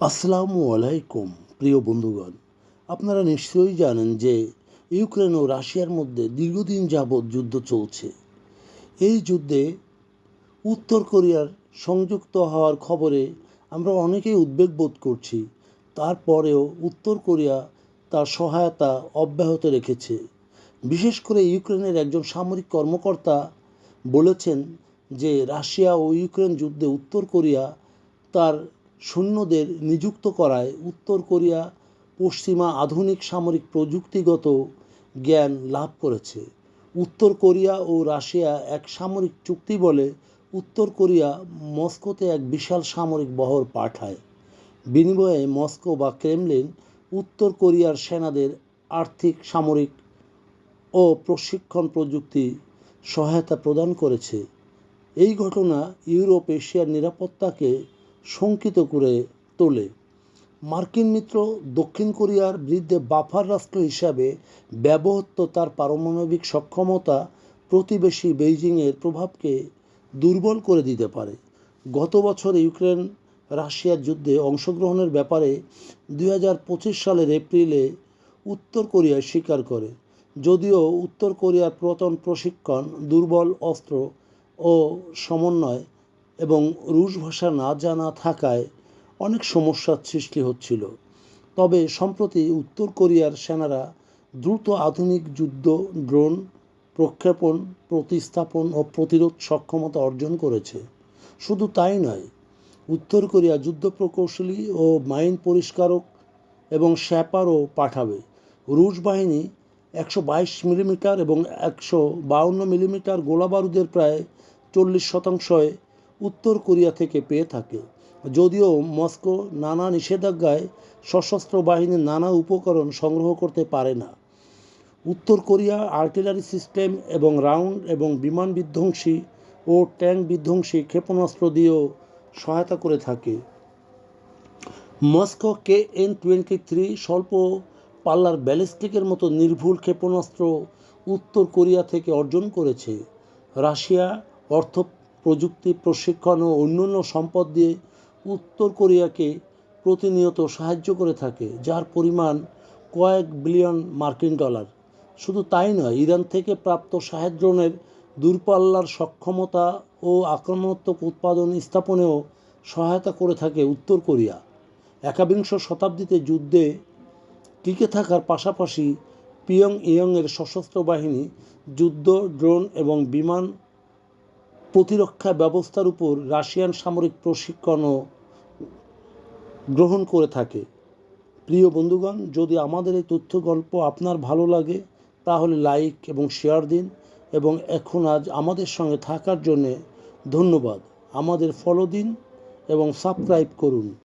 আসসালামু আলাইকুম, প্রিয় বন্ধুগণ। আপনারা নিশ্চয়ই জানেন যে ইউক্রেন ও রাশিয়ার মধ্যে দীর্ঘদিন যাবৎ যুদ্ধ চলছে। এই যুদ্ধে উত্তর কোরিয়ার সংযুক্ত হওয়ার খবরে আমরা অনেকেই উদ্বেগ বোধ করছি। তারপরেও উত্তর কোরিয়া তার সহায়তা অব্যাহত রেখেছে। বিশেষ করে ইউক্রেনের একজন সামরিক কর্মকর্তা বলেছেন যে রাশিয়া ও ইউক্রেন যুদ্ধে উত্তর কোরিয়া তার সৈন্যদের নিযুক্ত করায় উত্তর কোরিয়া পশ্চিমা আধুনিক সামরিক প্রযুক্তিগত জ্ঞান লাভ করেছে। উত্তর কোরিয়া ও রাশিয়া এক সামরিক চুক্তি বলে উত্তর কোরিয়া মস্কোতে এক বিশাল সামরিক বহর পাঠায়। বিনিময়ে মস্কো বা ক্রেমলিন উত্তর কোরিয়ার সেনাদের আর্থিক, সামরিক ও প্রশিক্ষণ প্রযুক্তি সহায়তা প্রদান করেছে। এই ঘটনা ইউরোপ এশিয়ার নিরাপত্তাকে শঙ্কিত করে তোলে। মার্কিন মিত্র দক্ষিণ কোরিয়ার বিরুদ্ধে বাফার রাষ্ট্র হিসাবে ব্যবহৃত তার পারমাণবিক সক্ষমতা প্রতিবেশী বেইজিংয়ের প্রভাবকে দুর্বল করে দিতে পারে। গত বছর ইউক্রেন রাশিয়ার যুদ্ধে অংশগ্রহণের ব্যাপারে দু হাজার পঁচিশ সালের এপ্রিলে উত্তর কোরিয়া স্বীকার করে। যদিও উত্তর কোরিয়ার পুরাতন প্রশিক্ষণ, দুর্বল অস্ত্র ও সমন্বয় এবং রুশ ভাষা না জানা থাকায় অনেক সমস্যার সৃষ্টি হচ্ছিল। তবে সম্প্রতি উত্তর কোরিয়ার সেনারা দ্রুত আধুনিক যুদ্ধ, ড্রোন প্রক্ষেপণ, প্রতিস্থাপন ও প্রতিরোধ সক্ষমতা অর্জন করেছে। শুধু তাই নয়, উত্তর কোরিয়া যুদ্ধ প্রকৌশলী ও মাইন পরিষ্কারক এবং স্যাপারও পাঠাবে। রুশ বাহিনী একশো বাইশ মিলিমিটার এবং একশো বাউন্ন মিলিমিটার গোলাবারুদের প্রায় চল্লিশ শতাংশই উত্তর কোরিয়া থেকে পেয়ে থাকে। যদিও মস্কো নানা নিষেধাজ্ঞায় সশস্ত্র বাহিনীর নানা উপকরণ সংগ্রহ করতে পারে না। উত্তর কোরিয়া আর্টিলারি সিস্টেম এবং রাউন্ড এবং বিমান বিধ্বংসী ও ট্যাঙ্ক বিধ্বংসী ক্ষেপণাস্ত্র দিয়েও সহায়তা করে থাকে। Moscow K N twenty three স্বল্প পাল্লার ব্যালিস্টিকের মতো নির্ভুল ক্ষেপণাস্ত্র উত্তর কোরিয়া থেকে অর্জন করেছে। রাশিয়া অর্থ প্রযুক্তি, প্রশিক্ষণ ও অন্যান্য সম্পদ দিয়ে উত্তর কোরিয়াকে প্রতিনিয়ত সাহায্য করে থাকে, যার পরিমাণ কয়েক বিলিয়ন মার্কিন ডলার। শুধু তাই নয়, ইরান থেকে প্রাপ্ত সাহায্য ড্রোনের দূরপাল্লার সক্ষমতা ও আক্রমণাত্মক উৎপাদন স্থাপনেও সহায়তা করে থাকে উত্তর কোরিয়া। একাবিংশ শতাব্দীতে যুদ্ধে টিকে থাকার পাশাপাশি পিয়ং ইয়ংয়ের সশস্ত্র বাহিনী, যুদ্ধ, ড্রোন এবং বিমান প্রতিরক্ষা ব্যবস্থার উপর রাশিয়ান সামরিক প্রশিক্ষণও গ্রহণ করে থাকে। প্রিয় বন্ধুগণ, যদি আমাদের এই তথ্য গল্প আপনার ভালো লাগে, তাহলে লাইক এবং শেয়ার দিন এবং এখন আজ আমাদের সঙ্গে থাকার জন্যে ধন্যবাদ। আমাদের ফলো দিন এবং সাবস্ক্রাইব করুন।